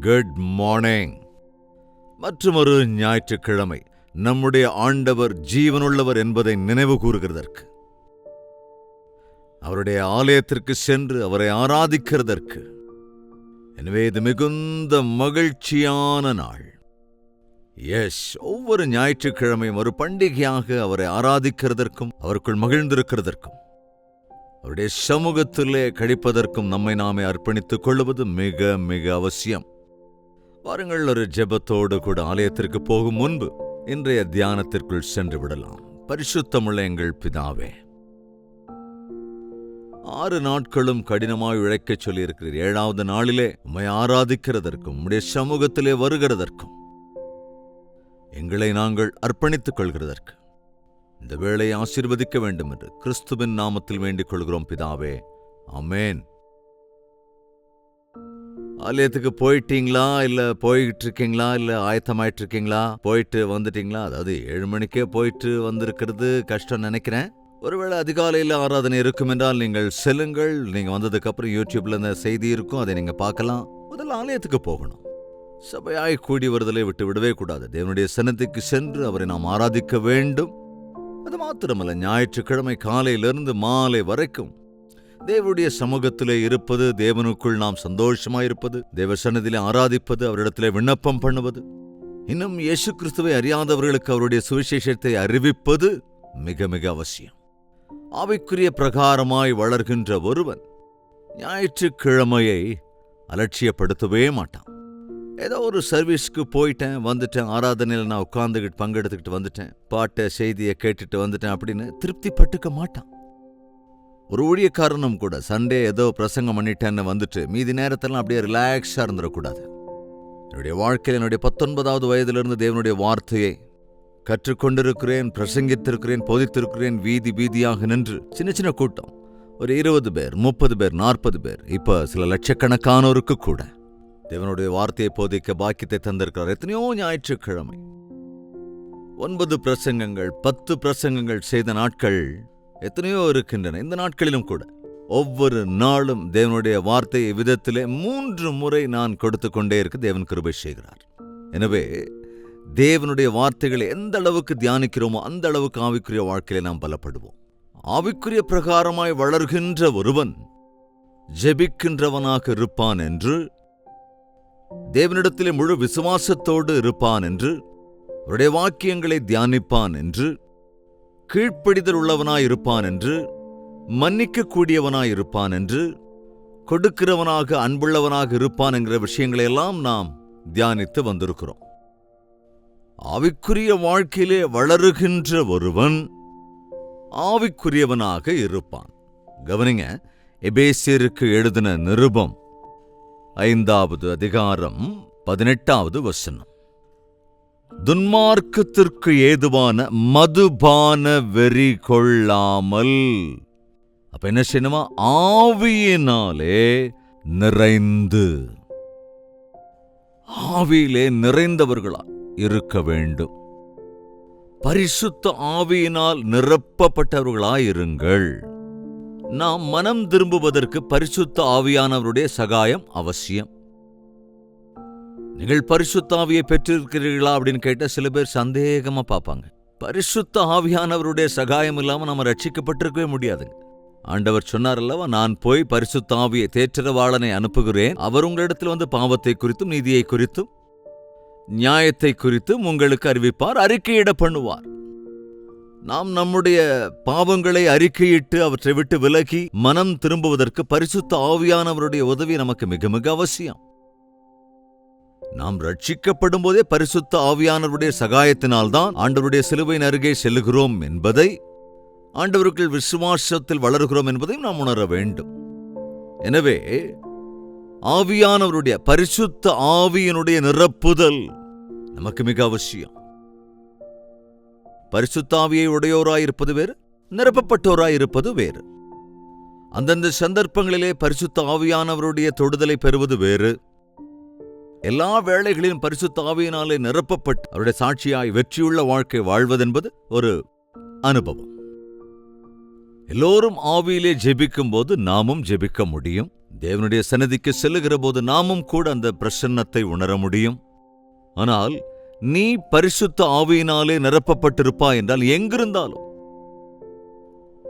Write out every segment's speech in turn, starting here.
Good morning மற்றொரு ஞாயிற்றுக்கிழமை. நம்முடைய ஆண்டவர் ஜீவனுள்ளவர் என்பதை நினைவு கூறுகிறதற்கு. அவருடைய ஆலயத்திற்கு சென்று அவரை ஆராதிக்கிறதற்கு. எனவே இது மிகுந்த மகிழ்ச்சியான நாள். எஸ் ஒவ்வொரு ஞாயிற்றுக்கிழமையும் ஒரு பண்டிகையாக அவரை ஆராதிக்கிறதற்கும் அவருக்குள் மகிழ்ந்திருக்கிறதற்கும். அவருடைய சமூகத்திலே கழிப்பதற்கும் நம்மை நாமே அர்ப்பணித்துக் கொள்வது மிக மிக அவசியம். வாருங்கள் ஒரு ஜெபத்தோடு கூட ஆலயத்திற்கு போகும் முன்பு இன்றைய தியானத்திற்குள் சென்று விடலாம். பரிசுத்தமுள்ள எங்கள் பிதாவே. ஆறு நாட்களும் கடினமாய் உழைக்கச் சொல்லியிருக்கிறீர். ஏழாவது நாளிலே உம்மை ஆராதிக்கிறதற்கும் உம்முடைய சமூகத்திலே வருகிறதற்கும் எங்களை நாங்கள் அர்ப்பணித்துக் கொள்கிறதற்கு. இந்த வேளை ஆசீர்வதிக்க வேண்டும் என்று கிறிஸ்துவின் நாமத்தில் வேண்டிக் கொள்கிறோம் பிதாவே. அமேன் ஆலயத்துக்கு போயிட்டீங்களா? இல்ல போயிட்டு இருக்கீங்களா இல்ல ஆயத்தமாயிட்டு இருக்கீங்களா போயிட்டு வந்துட்டீங்களா? அதாவது ஏழு மணிக்கே போயிட்டு வந்திருக்கிறது கஷ்டம் நினைக்கிறேன். ஒருவேளை அதிகாலையில் ஆராதனை இருக்கும் என்றால் நீங்கள் செல்லுங்கள். நீங்க வந்ததுக்கு அப்புறம் யூடியூப்ல இந்த செய்தி இருக்கும் அதை நீங்க பார்க்கலாம். முதல்ல ஆலயத்துக்கு போகணும். சபையாய் கூடி வருதலை விட்டு விடவே கூடாது. தேவனுடைய சன்னதிக்கு சென்று அவரை நாம் ஆராதிக்க வேண்டும். அது மாத்திரமல்ல ஞாயிற்றுக்கிழமை காலையிலிருந்து மாலை வரைக்கும். தேவனுடைய சமூகத்திலே இருப்பது தேவனுக்குள் நாம் சந்தோஷமாயிருப்பது தேவ சன்னதியிலே ஆராதிப்பது அவரிடத்திலே விண்ணப்பம் பண்ணுவது. இன்னும் இயேசு கிறிஸ்துவை அறியாதவர்களுக்கு அவருடைய சுவிசேஷத்தை அறிவிப்பது மிக மிக அவசியம். ஆவிக்குரிய பிரகாரமாய் வளர்கின்ற ஒருவன் ஞாயிற்றுக்கிழமையை அலட்சியப்படுத்தவே மாட்டான். ஏதோ ஒரு சர்வீஸ்க்கு போயிட்டேன் வந்துட்டேன் ஆராதனையில் நான் உட்காந்துக்கிட்டு பங்கெடுத்துக்கிட்டு வந்துட்டேன் பாட்டை செய்தியை கேட்டுட்டு வந்துட்டேன் அப்படின்னு திருப்தி பட்டுக்க மாட்டான். ஒரு ஊழியக்காரனும் கூட சண்டே ஏதோ பிரசங்கம் பண்ணிட்டேன்னு வந்துட்டு மீதி நேரத்தெல்லாம் அப்படியே ரிலாக்ஸாக இருந்துடக்கூடாது. என்னுடைய வாழ்க்கையில் என்னுடைய பத்தொன்பதாவது வயதிலிருந்து தேவனுடைய வார்த்தையை கற்றுக்கொண்டிருக்கிறேன் பிரசங்கித்திருக்கிறேன் போதித்திருக்கிறேன் வீதி வீதியாக நின்று சின்ன சின்ன கூட்டம். ஒரு இருபது பேர் முப்பது பேர் நாற்பது பேர் இப்ப சில லட்சக்கணக்கானோருக்கு கூட. தேவனுடைய வார்த்தையை போதிக்க பாக்கியத்தை தந்திருக்கிறார். எத்தனையோ ஞாயிற்றுக்கிழமை. ஒன்பது பிரசங்கங்கள் பத்து பிரசங்கங்கள் செய்த நாட்கள் எத்தனையோ இருக்கின்றன. இந்த நாட்களிலும் கூட ஒவ்வொரு நாளும் தேவனுடைய வார்த்தையை விதத்திலே மூன்று முறை நான் கொடுத்து கொண்டே இருக்க தேவன் கிருபை செய்கிறார். எனவே தேவனுடைய வார்த்தைகளை எந்த அளவுக்கு தியானிக்கிறோமோ அந்த அளவுக்கு ஆவிக்குரிய வாழ்க்கையில நாம் பலப்படுவோம். ஆவிக்குரிய பிரகாரமாய் வளர்கின்ற ஒருவன் ஜெபிக்கின்றவனாக இருப்பான் என்று தேவனிடத்திலே முழு விசுவாசத்தோடு இருப்பான் என்று அவருடைய வாக்கியங்களை தியானிப்பான் என்று கீழ்ப்படிதல் உள்ளவனாயிருப்பான் என்று மன்னிக்க இருப்பான் என்று கொடுக்கிறவனாக அன்புள்ளவனாக இருப்பான் என்கிற விஷயங்களையெல்லாம் நாம் தியானித்து வந்திருக்கிறோம். ஆவிக்குரிய வாழ்க்கையிலே வளருகின்ற ஒருவன் ஆவிக்குரியவனாக இருப்பான். கவனிங்க எபேசியருக்கு எழுதின நிருபம் ஐந்தாவது அதிகாரம் பதினெட்டாவது வசனம். துன்மார்க்கத்திற்கு ஏதுவான மதுபான வெறி கொள்ளாமல் அப்ப என்ன செய்யணுமா? ஆவியினாலே நிறைந்து ஆவியிலே நிறைந்தவர்களா இருக்க வேண்டும். பரிசுத்த ஆவியினால் நிரப்பப்பட்டவர்களாயிருங்கள் நாம் மனம் திரும்புவதற்கு பரிசுத்த ஆவியானவருடைய சகாயம் அவசியம். நீங்கள் பரிசுத்த ஆவியை பெற்றிருக்கிறீர்களா அப்படின்னு கேட்டால் சில பேர் சந்தேகமா பார்ப்பாங்க. பரிசுத்த ஆவியானவருடைய சகாயம் இல்லாமல் நம்ம ரட்சிக்கப்பட்டிருக்கவே முடியாதுங்க. ஆண்டவர் சொன்னார் அல்லவா நான் போய் பரிசுத்த ஆவியை தேற்றரவாளனை அனுப்புகிறேன். அவர் உங்களிடத்தில் வந்து பாவத்தை குறித்தும் நீதியை குறித்தும் நியாயத்தை குறித்தும் உங்களுக்கு அறிவிப்பார் அறிக்கையிட பண்ணுவார். நாம் நம்முடைய பாவங்களை அறிக்கையிட்டு அவற்றை விட்டு விலகி மனம் திரும்புவதற்கு பரிசுத்த ஆவியானவருடைய உதவி நமக்கு மிக மிக அவசியம். நாம் ரட்சிக்கப்படும் போதே பரிசுத்த ஆவியானவருடைய சகாயத்தினால்தான் ஆண்டவருடைய சிலுவையின் அருகே செல்லுகிறோம் என்பதை ஆண்டவருக்குள் விசுவாசத்தில் வளர்கிறோம் என்பதையும் நாம் உணர வேண்டும். எனவே ஆவியானவருடைய பரிசுத்த ஆவியினுடைய நிரப்புதல் நமக்கு மிக அவசியம். பரிசுத்தாவியை உடையோராயிருப்பது வேறு நிரப்பப்பட்டோராயிருப்பது வேறு. அந்தந்த சந்தர்ப்பங்களிலே பரிசுத்த ஆவியானவருடைய தொடுதலை பெறுவது வேறு. எல்லா வேளைகளிலும் பரிசுத்த ஆவியினாலே நிரப்பப்பட்டு அவருடைய சாட்சியாய் வெற்றியுள்ள வாழ்க்கை வாழ்வதென்பது ஒரு அனுபவம். எல்லோரும் ஆவியிலே ஜெபிக்கும் போது நாமும் ஜெபிக்க முடியும். தேவனுடைய சன்னதிக்கு செல்லுகிற போது நாமும் கூட அந்த பிரசன்னத்தை உணர முடியும். ஆனால் நீ பரிசுத்த ஆவியினாலே நிரப்பப்பட்டிருப்பா என்றால் எங்கிருந்தாலும்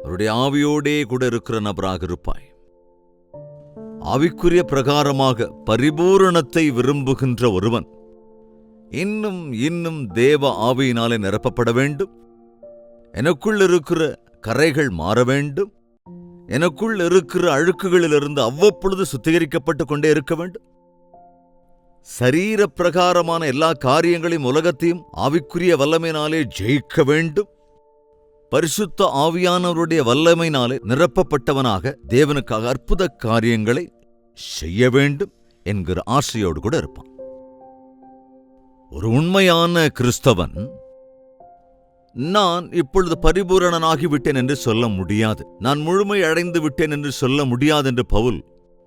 அவருடைய ஆவியோடே கூட இருக்கிற நபராக இருப்பாய். ஆவிக்குரிய பிரகாரமாக பரிபூரணத்தை விரும்புகின்ற ஒருவன் இன்னும் இன்னும் தேவ ஆவியினாலே நிரப்பப்பட வேண்டும். எனக்குள் இருக்கிற கரைகள் மாற வேண்டும். எனக்குள் இருக்கிற அழுக்குகளிலிருந்து அவ்வப்பொழுது சுத்திகரிக்கப்பட்டு கொண்டே இருக்க வேண்டும். சரீர பிரகாரமான எல்லா காரியங்களையும் உலகத்தையும் ஆவிக்குரிய வல்லமையினாலே ஜெயிக்க வேண்டும். பரிசுத்த ஆவியானவருடைய வல்லமையினாலே நிரப்பப்பட்டவனாக தேவனுக்காக அற்புத காரியங்களை செய்ய வேண்டும் என்கிற ஆசையோடு கூட இருப்பான். ஒரு உண்மையான கிறிஸ்தவன் நான் இப்பொழுது பரிபூரணனாகிவிட்டேன் என்று சொல்ல முடியாது. நான் முழுமை அடைந்து விட்டேன் என்று சொல்ல முடியாது என்று பவுல்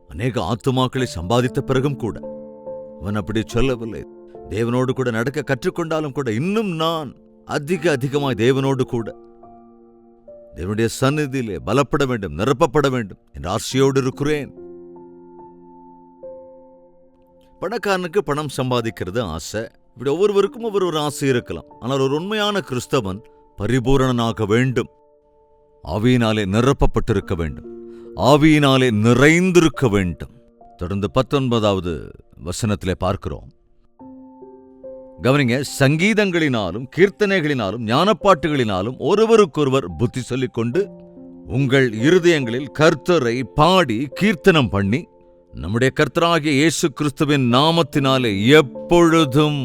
அநேக ஆத்துமாக்களை சம்பாதித்த பிறகும் கூட. அவன் அப்படி சொல்லவில்லை. தேவனோடு கூட நடக்க கற்றுக்கொண்டாலும் கூட இன்னும் நான் அதிக அதிகமாய் தேவனோடு கூட தேவனுடைய சந்நிதியிலே பலப்பட வேண்டும் நிரப்பப்பட வேண்டும் என்ற ஆசையோடு இருக்கிறேன். பணக்காரனுக்கு பணம் சம்பாதிக்கிறது ஆசை. இப்படி ஒவ்வொருவருக்கும் ஒவ்வொரு ஒரு ஆசை இருக்கலாம். ஆனால் ஒரு உண்மையான கிறிஸ்தவன் பரிபூரணனாக வேண்டும். ஆவியினாலே நிரப்பப்பட்டிருக்க வேண்டும். ஆவியினாலே நிறைந்திருக்க வேண்டும். தொடர்ந்து பத்தொன்பதாவது வசனத்திலே பார்க்கிறோம். கவனிங்க சங்கீதங்களினாலும் கீர்த்தனைகளினாலும் ஞானப்பாட்டுகளினாலும் ஒருவருக்கொருவர் புத்தி சொல்லிக்கொண்டு உங்கள் இருதயங்களில் கர்த்தரை பாடி கீர்த்தனம் பண்ணி நம்முடைய கர்த்தராகிய இயேசு கிறிஸ்துவின் நாமத்தினாலே எப்பொழுதும்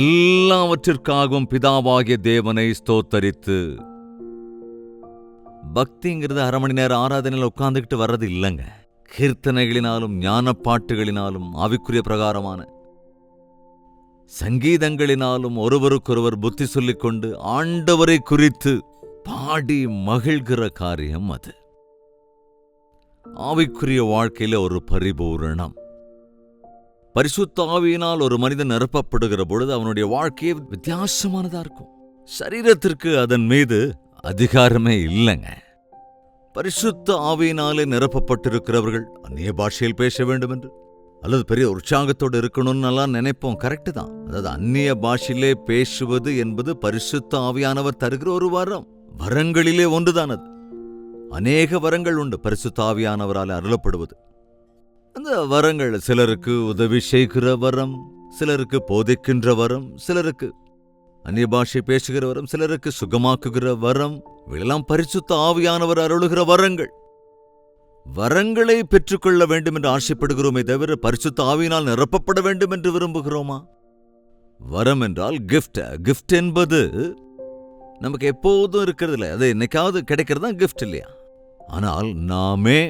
எல்லாவற்றிற்காகவும் பிதாவாகிய தேவனை ஸ்தோத்தரித்து. பக்திங்கிறது அரை மணி நேரம் ஆராதனையில் உட்கார்ந்துக்கிட்டு வர்றது இல்லைங்க. கீர்த்தனைகளினாலும் ஞானப்பாட்டுகளினாலும் ஆவிக்குரிய பிரகாரமான சங்கீதங்களினாலும் ஒருவருக்கொருவர் புத்தி சொல்லிக்கொண்டு ஆண்டவரை குறித்து பாடி மகிழ்கிற காரியம் அது. ஆவிக்குரிய வாழ்க்கையில ஒரு பரிபூரணம். பரிசுத்த ஆவியினால் ஒரு மனிதன் நிரப்பப்படுகிற பொழுது அவனுடைய வாழ்க்கையே வித்தியாசமானதா இருக்கும். சரீரத்திற்கு அதன் மீது அதிகாரமே இல்லைங்க. பரிசுத்த ஆவியினாலே நிரப்பப்பட்டிருக்கிறவர்கள் அந்நிய பாஷையில் பேச வேண்டும் என்று அல்லது பெரிய உற்சாகத்தோடு இருக்கணும்னு எல்லாம் நினைப்போம். கரெக்டு தான். அதாவது அந்நிய பாஷையிலே பேசுவது என்பது பரிசுத்த ஆவியானவர் தருகிற ஒரு வரம். வரங்களிலே ஒன்றுதான் அது. அநேக வரங்கள் உண்டு பரிசுத்த ஆவியானவரால் அருளப்படுவது. அந்த வரங்கள் சிலருக்கு உதவி செய்கிற வரம் சிலருக்கு போதிக்கின்ற வரம் சிலருக்கு அந்நிய பாஷை பேசுகிற வரம் சிலருக்கு சுகமாக்குகிற வரம் இவையெல்லாம் பரிசுத்த ஆவியானவர் அருளுகிற வரங்கள். வரங்களை பெற்றுக்கொள்ள வேண்டும் என்று ஆசைப்படுகிறோமே தவிர பரிசுத்த ஆவியினால் நிரப்பப்பட வேண்டும் என்று விரும்புகிறோமா? வரம் என்றால் கிஃப்ட் கிஃப்ட் என்பது நமக்கு எப்போதும் இருக்கிறது இல்லை அது என்னைக்காவது கிடைக்கிறது தான் கிஃப்ட் இல்லையா? ஆனால் நாமே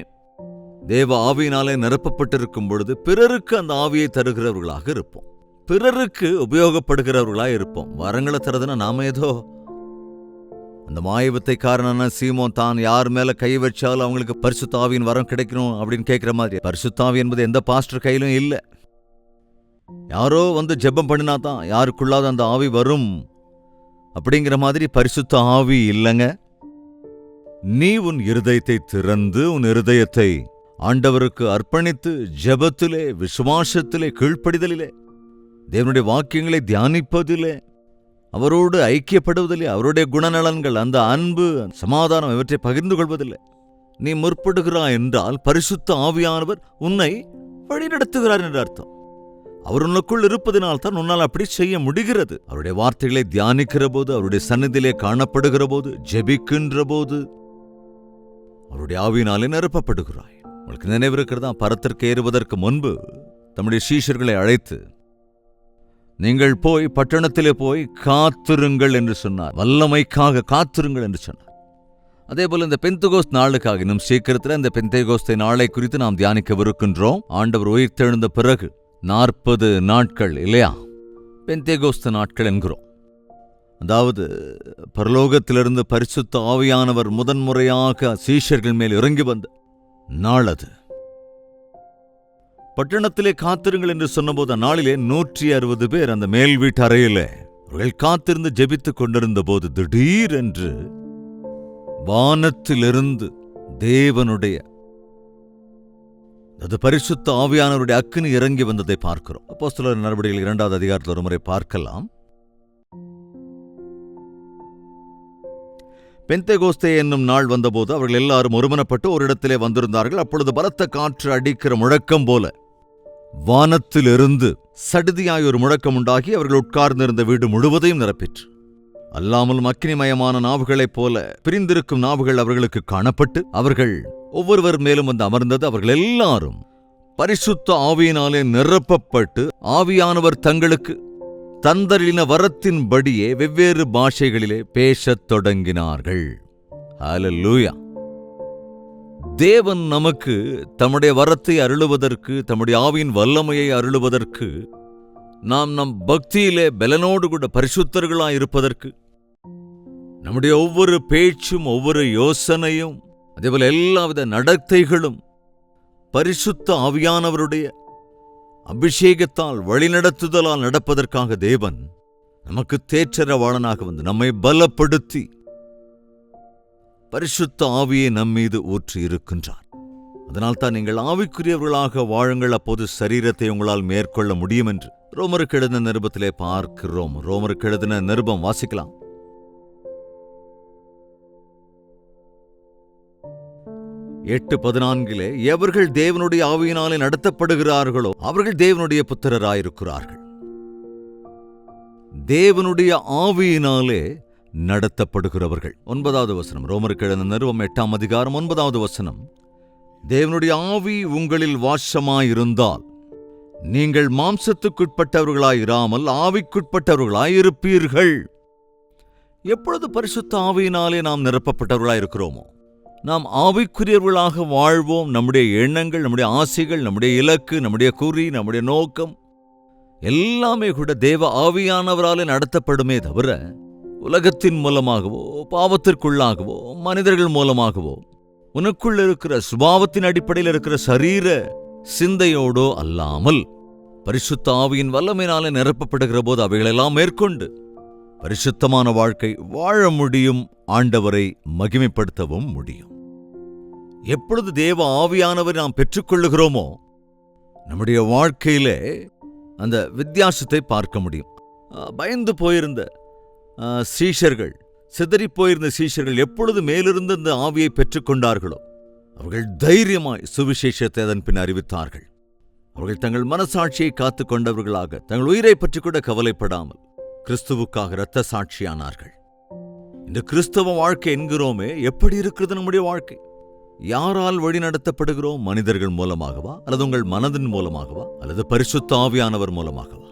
தேவ ஆவியினாலே நிரப்பப்பட்டிருக்கும் பொழுது பிறருக்கு அந்த ஆவியை தருகிறவர்களாக இருப்போம். பிறருக்கு உபயோகப்படுகிறவர்களாக இருப்போம். வரங்களை தரதுன்னா நாம ஏதோ அந்த மாயவத்தை காரணன சீமோன் தான் யார் மேல கை வச்சாலும் அவங்களுக்கு பரிசுத்தாவியின் வரம் கிடைக்கணும் அப்படின்னு கேட்கிற மாதிரி. பரிசுத்தாவி என்பது எந்த பாஸ்டர் கையிலும் இல்லை. யாரோ வந்து ஜெபம் பண்ணினா தான் யாருக்குள்ளாத அந்த ஆவி வரும். அப்படிங்கிற மாதிரி பரிசுத்த ஆவி இல்லைங்க. நீ உன் இருதயத்தை திறந்து உன் இருதயத்தை ஆண்டவருக்கு அர்ப்பணித்து ஜெபத்திலே விசுவாசத்திலே கீழ்ப்படிதலிலே தேவனுடைய வாக்கியங்களை தியானிப்பதிலே அவரோடு ஐக்கியப்படுவதில்லை அவருடைய குணநலன்கள் அந்த அன்பு சமாதானம் இவற்றை பகிர்ந்து கொள்வதில்லை நீ முற்படுகிறாய் என்றால் பரிசுத்த ஆவியானவர் உன்னை வழிநடத்துகிறார் என்ற அர்த்தம். அவர் உனக்குள் இருப்பதினால் தான் உன்னால் அப்படி செய்ய முடிகிறது. அவருடைய வார்த்தைகளை தியானிக்கிற போது அவருடைய சந்நிதியிலே காணப்படுகிற போது ஜெபிக்கின்ற போது அவருடைய ஆவியினாலே நிரப்பப்படுகிறாய். உங்களுக்கு நினைவிருக்கிறதா? பரத்திற்கு ஏறுவதற்கு முன்பு தம்முடைய சீஷர்களை அழைத்து நீங்கள் போய் பட்டணத்திலே போய் காத்திருங்கள் என்று சொன்னார். வல்லமைக்காக காத்திருங்கள் என்று சொன்னார். அதே போல இந்த பெந்தகோஸ்த் நாளுக்காக இன்னும் சீக்கிரத்தில் இந்த பெந்தகோஸ்தை நாளை குறித்து நாம் தியானிக்கவிருக்கின்றோம். ஆண்டவர் உயிர்த்தெழுந்த பிறகு நாற்பது நாட்கள் இல்லையா? பெந்தேகோஸ்த நாட்கள் என்கிறோம். அதாவது பரலோகத்திலிருந்து பரிசுத்த ஆவியானவர் முதன்முறையாக சீஷர்கள் மேல் இறங்கி வந்த நாள் அது. பட்டணத்திலே காத்திருங்கள் என்று சொன்னபோது அந்நாளிலே நூற்றி அறுபது பேர் அந்த மேல் வீட்டு அறையிலே அவர்கள் காத்திருந்து ஜெபித்துக் கொண்டிருந்த போது திடீரென்று வானத்திலிருந்து தேவனுடைய அது பரிசுத்த ஆவியானவருடைய அக்குன்னு இறங்கி வந்ததை பார்க்கிறோம். அப்போஸ்தலர் நடவடிக்கைகள் இரண்டாவது அதிகாரத்தில் ஒரு முறை பார்க்கலாம். பெந்தகோஸ்தே என்னும் நாள் வந்தபோது அவர்கள் எல்லாரும் ஒருமனப்பட்டு ஒரு இடத்திலே வந்திருந்தார்கள். அப்பொழுது பலத்த காற்று அடிக்கிற முழக்கம் போல வானத்திலிருந்து சடுதியாய் ஒரு முழக்கம் உண்டாகி அவர்கள் உட்கார்ந்திருந்த வீடு முழுவதையும் நிரப்பிற்று. அல்லாமலும் அக்னிமயமான நாவுகளைப் போல பிரிந்திருக்கும் நாவுகள் அவர்களுக்கு காணப்பட்டு அவர்கள் ஒவ்வொருவர் மேலும் வந்து அமர்ந்தது. அவர்கள் எல்லாரும் பரிசுத்த ஆவியினாலே நிரப்பப்பட்டு ஆவியானவர் தங்களுக்கு தந்தரின வரத்தின்படியே வெவ்வேறு பாஷைகளிலே பேசத் தொடங்கினார்கள். ஹalleluya தேவன் நமக்கு தம்முடைய வரத்தை அருளுவதற்கு தம்முடைய ஆவியின் வல்லமையை அருளுவதற்கு நாம் நம் பக்தியிலே பலனோடு கூட பரிசுத்தர்களாய் இருப்பதற்கு நம்முடைய ஒவ்வொரு பேச்சும் ஒவ்வொரு யோசனையும் அதேபோல் எல்லாவித நடத்தைகளும் பரிசுத்த ஆவியானவருடைய அபிஷேகத்தால் வழிநடத்துதலால் நடப்பதற்காக தேவன் நமக்கு தேற்றரவாளனாக வந்து நம்மை பலப்படுத்தி பரிசுத்த ஆவியை நம்மீது ஊற்றி இருக்கின்றார் அதனால் தான் நீங்கள் ஆவிக்குரியவர்களாக வாழுங்கள். அப்போது சரீரத்தை உங்களால் மேற்கொள்ள முடியும் என்று ரோமருக்கு எழுதின நிருபத்திலே பார்க்கிறோம். ரோமருக்கு எழுதின நிருபம் வாசிக்கலாம். எட்டு பதினான்கிலே எவர்கள் தேவனுடைய ஆவியினாலே நடத்தப்படுகிறார்களோ அவர்கள் தேவனுடைய புத்திரராயிருக்கிறார்கள். தேவனுடைய ஆவியினாலே நடத்தப்படுகிறவர்கள். ஒன்பதாவது வசனம் ரோமருக்கு எழுதின நிறுவம் எட்டாம் அதிகாரம் ஒன்பதாவது வசனம் தேவனுடைய ஆவி உங்களில் வாசமாயிருந்தால் நீங்கள் மாம்சத்துக்குட்பட்டவர்களாயிராமல் ஆவிக்குட்பட்டவர்களாயிருப்பீர்கள். எப்பொழுது பரிசுத்த ஆவியினாலே நாம் நிரப்பப்பட்டவர்களாயிருக்கிறோமோ? நாம் ஆவிக்குரியவர்களாக வாழ்வோம். நம்முடைய எண்ணங்கள் நம்முடைய ஆசைகள் நம்முடைய இலக்கு நம்முடைய குறி நம்முடைய நோக்கம் எல்லாமே கூட தேவ ஆவியானவராலே நடத்தப்படுமே தவிர உலகத்தின் மூலமாகவோ பாவத்திற்குள்ளாகவோ மனிதர்கள் மூலமாகவோ உனக்குள் இருக்கிற சுபாவத்தின் அடிப்படையில் இருக்கிற சரீர சிந்தையோடோ அல்லாமல் பரிசுத்த ஆவியின் வல்லமையினாலே நிரப்பப்படுகிற போது அவைகளெல்லாம் மேற்கொண்டு பரிசுத்தமான வாழ்க்கை வாழ முடியும். ஆண்டவரை மகிமைப்படுத்தவும் முடியும். எப்பொழுது தேவ ஆவியானவர் நாம் பெற்றுக்கொள்ளுகிறோமோ நம்முடைய வாழ்க்கையிலே அந்த வித்தியாசத்தை பார்க்க முடியும். பயந்து போயிருந்த சீஷர்கள் சிதறிப் போயிருந்த சீஷர்கள் எப்பொழுது மேலிருந்து அந்த ஆவியை பெற்றுக்கொண்டார்களோ அவர்கள் தைரியமாய் சுவிசேஷத்தை அதன் பின் அறிவித்தார்கள். அவர்கள் தங்கள் மனசாட்சியை காத்துக் கொண்டவர்களாக தங்கள் உயிரை பற்றி கூட கவலைப்படாமல் கிறிஸ்துவுக்காக இரத்த சாட்சியானார்கள். இந்த கிறிஸ்தவ வாழ்க்கை என்கிறோமே எப்படி இருக்கிறது நம்முடைய வாழ்க்கை? யாரால் வழிநடத்தப்படுகிறோம் மனிதர்கள் மூலமாகவா? அல்லது உங்கள் மனதின் மூலமாகவா? அல்லது பரிசுத்த ஆவியானவர் மூலமாகவா?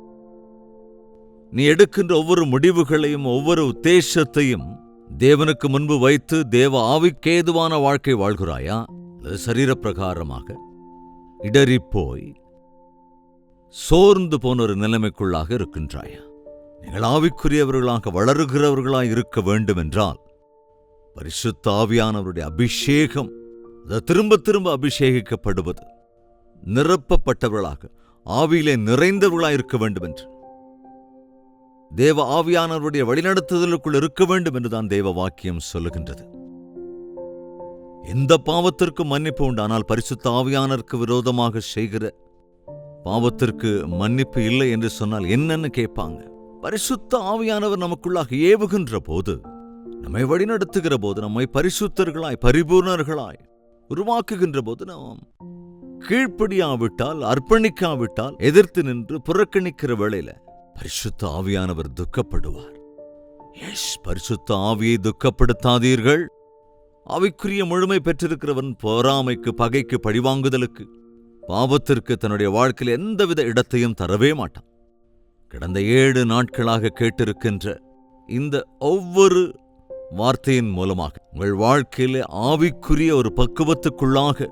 நீ எடுக்கின்ற ஒவ்வொரு முடிவுகளையும் ஒவ்வொரு உத்தேசத்தையும் தேவனுக்கு முன்பு வைத்து தேவ ஆவிக்கேதுவான வாழ்க்கை வாழ்கிறாயா? அல்லது சரீர பிரகாரமாக இடறிப்போய் சோர்ந்து போன ஒரு நிலைமைக்குள்ளாக இருக்கின்றாயா? நீங்கள் ஆவிக்குரியவர்களாக வளருகிறவர்களாய் இருக்க வேண்டும் என்றால் பரிசுத்த ஆவியானவருடைய அபிஷேகம் திரும்ப திரும்ப அபிஷேகிக்கப்படுவது. நிரப்பப்பட்டவர்களாக ஆவியிலே நிறைந்தவர்களாய் இருக்க வேண்டும் என்று தேவ ஆவியானவருடைய வழிநடத்துதலுக்குள் இருக்க வேண்டும் என்றுதான் தேவ வாக்கியம் சொல்லுகின்றது. எந்த பாவத்திற்கும் மன்னிப்பு உண்டு. ஆனால் பரிசுத்த ஆவியானருக்கு விரோதமாக செய்கிற பாவத்திற்கு மன்னிப்பு இல்லை என்று சொன்னால் என்னன்னு கேட்பாங்க. பரிசுத்த ஆவியானவர் நமக்குள்ளாக ஏவுகின்ற போது நம்மை வழிநடத்துகிற போது நம்மை பரிசுத்தர்களாய் பரிபூர்ணர்களாய் உருவாக்குகின்ற போது நாம் கீழ்ப்படியாவிட்டால் அர்ப்பணிக்காவிட்டால் எதிர்த்து நின்று புறக்கணிக்கிற வேளையில பரிசுத்த ஆவியானவர் துக்கப்படுவார். எஸ் பரிசுத்த ஆவியை துக்கப்படுத்தாதீர்கள். அவைக்குரிய முழுமை பெற்றிருக்கிறவன் பொறாமைக்கு பகைக்கு பழிவாங்குதலுக்கு பாவத்திற்கு தன்னுடைய வாழ்க்கையில் எந்தவித இடத்தையும் தரவே மாட்டான். கடந்த ஏழு நாட்களாக கேட்டிருக்கின்ற இந்த ஒவ்வொரு வார்த்தையின் மூலமாக. உங்கள் வாழ்க்கையிலே ஆவிக்குரிய ஒரு பக்குவத்துக்குள்ளாக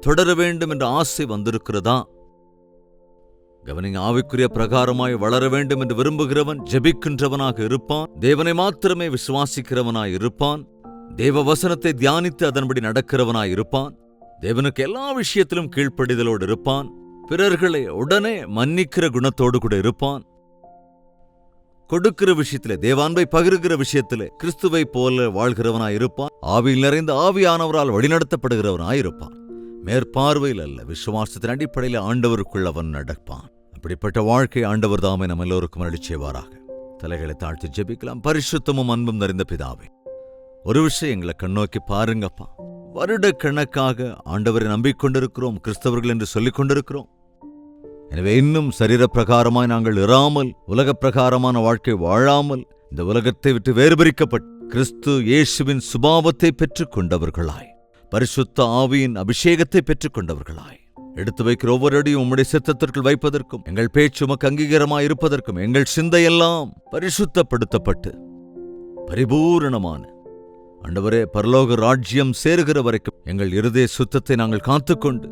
தொடர வேண்டும் என்ற ஆசை வந்திருக்கிறதா? கவனிங்க ஆவிக்குரிய பிரகாரமாய் வளர வேண்டும் என்று விரும்புகிறவன் ஜெபிக்கின்றவனாக இருப்பான். தேவனை மாத்திரமே விசுவாசிக்கிறவனாய் இருப்பான். தேவ வசனத்தை தியானித்து அதன்படி நடக்கிறவனாய் இருப்பான். தேவனுக்கு எல்லா விஷயத்திலும் கீழ்ப்படிதலோடு இருப்பான். பிறர்களை உடனே மன்னிக்கிற குணத்தோடு கூட இருப்பான். கொடுக்கிற விஷயத்திலே தேவான்பை பகிர்கிற விஷயத்திலே கிறிஸ்துவை போல வாழ்கிறவனாய் இருப்பான் ஆவியில் நிறைந்த ஆவியானவரால் வழிநடத்தப்படுகிறவனாய் இருப்பான் மேற்பார்வையில் அல்ல விசுவாசத்தின் அடிப்படையில் ஆண்டவருக்குள் அவன் நடப்பான். அப்படிப்பட்ட வாழ்க்கை ஆண்டவர் தாமே நம்ம எல்லோருக்கும் அருளி செய்வாராக. தலைகளை தாழ்த்தி ஜெபிக்கலாம். பரிசுத்தமும் அன்பும் நிறைந்த பிதாவே ஒரு விஷயம் எங்களை கண்ணோக்கி பாருங்கப்பா. வருட கணக்காக ஆண்டவரை நம்பிக்கொண்டிருக்கிறோம் கிறிஸ்தவர்கள் என்று சொல்லிக் கொண்டிருக்கிறோம் எனவே இன்னும் சரீரப்பிரகாரமாய் நாங்கள் இராமல் உலக பிரகாரமான வாழ்க்கை வாழாமல் இந்த உலகத்தை விட்டு வேறுபிரிக்கப்பட்டு கிறிஸ்து இயேசுவின் சுபாவத்தை பெற்றுக் கொண்டவர்களாய் பரிசுத்த ஆவியின் அபிஷேகத்தை பெற்றுக் கொண்டவர்களாய் எடுத்து வைக்கிற ஒவ்வொரு அடியும் உம்முடைய சித்தத்திற்குள் வைப்பதற்கும் எங்கள் பேச்சு உமக்கு அங்கீகாரமாய் இருப்பதற்கும் எங்கள் சிந்தையெல்லாம் பரிசுத்தப்படுத்தப்பட்டு பரிபூரணமான அண்டவரே பரலோக ராஜ்யம் சேருகிற வரைக்கும் எங்கள் இருதய சுத்தத்தை நாங்கள் காத்துக்கொண்டு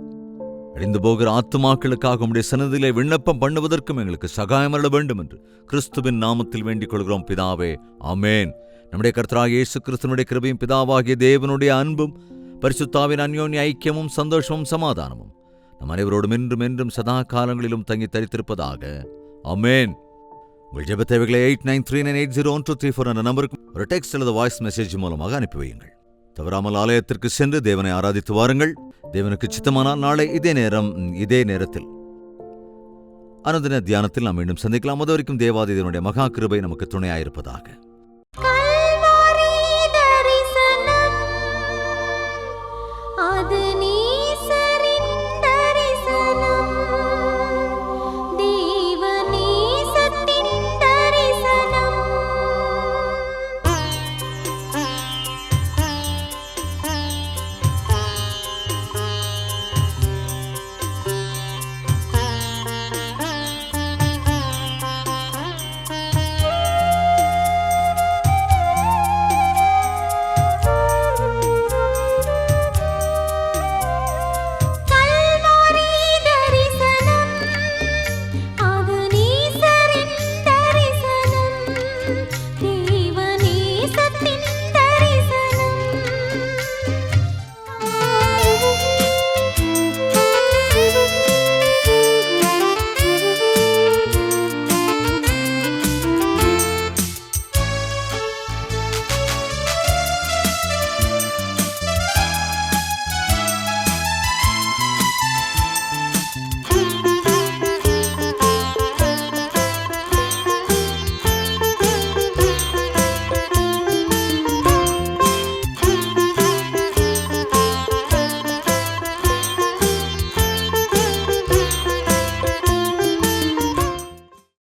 அழிந்து போகிற ஆத்துமாக்களுக்காக உம்முடைய சன்னதியிலே விண்ணப்பம் பண்ணுவதற்கும் எங்களுக்கு சகாயம் அருள வேண்டும் என்று கிறிஸ்துவின் நாமத்தில் வேண்டிக் கொள்கிறோம் பிதாவே. அமேன் நம்முடைய கர்த்தராக இயேசு கிறிஸ்துவனுடைய கிருபையும் பிதாவாகிய தேவனுடைய அன்பும் பரிசுத்தாவின் அந்யோன்ய ஐக்கியமும் சந்தோஷமும் சமாதானமும் நம் அனைவரோடும் என்றும் என்றும் சதா காலங்களிலும் தங்கி தரித்திருப்பதாக. அமேன் உங்கள் ஜெப தேவைகளை eight nine three nine eight zero one two three four என்ற நம்பருக்கு ஒரு டெக்ஸ்ட் அல்லது வாய்ஸ் மெசேஜ் மூலமாக அனுப்பி வையுங்கள். தவறாமல் ஆலயத்திற்கு சென்று தேவனை ஆராதித்து வாருங்கள். தேவனுக்கு சித்தமானால் நாளை இதே நேரம் இதே நேரத்தில். அனுதின தியானத்தில் நாம் மீண்டும் சந்திக்கலாம். அது வரைக்கும் தேவாதிதனுடைய மகா கிருபை நமக்கு துணையாயிருப்பதாக.